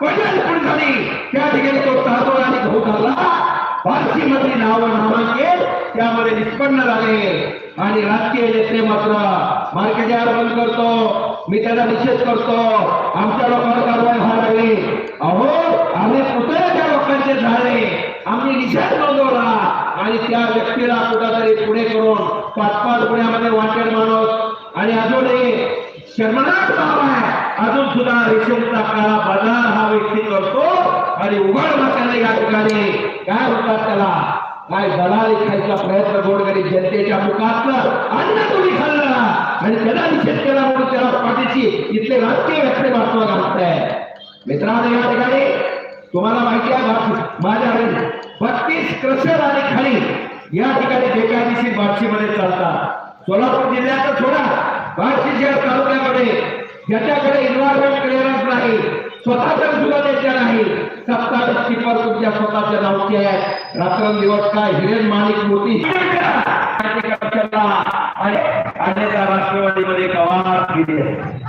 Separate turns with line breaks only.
पटेल पोलिसांनी त्या ठिकाणी तो तांदूळ आणि गहू खाल्ला पाचशे मंत्री नामांकित त्यामध्ये निष्पन्न झाले. आणि राजकीय नेते मात्र मार्केट बंद करतो. मी त्याला निषेध करतो. आमच्या लोकांवर कारवाई व्हायला लागली. अहो आम्ही पुतळ्याच्या लोकांचे झाले. आम्ही निषेध नोंदवला. आणि त्या व्यक्तीला कुठेतरी पुढे करून पाच पाच पुण्यामध्ये वाटेल माणूस. आणि अजूनही शर्मनाक नाव आहे. अजून सुद्धा रेशमचा काळा बाजार आणि या ठिकाणी काय म्हणतात त्याला काय दलाली खायचा प्रयत्न गोरगरीब जनतेच्या मुखातलं अन्न तुम्ही खाल्लं आणि त्याला निषेध केला म्हणून त्याला पाठीशी इथले राजकीय व्यक्ती महत्त्व घालताय. मित्रांनो या ठिकाणी तुम्हाला माहिती आहे माझ्या बत्तीस क्रशर आणि खाली या ठिकाणी बेकायदेशीर बार्शीमध्ये चालतात. सोलापूर जिल्ह्यात सोडा. बार्शी शहर तालुक्यामध्ये ज्याच्याकडे इन्व्हायरमेंट क्लिअर नाही. स्वतःच्या सुद्धा त्यांच्या नाही. सत्तावीस टिपर तुमच्या स्वतःच्या नावची आहे रात्रंदिवस काय? हिरेन माणिक मोती. आणि राष्ट्रवादीमध्ये गवार केली आहे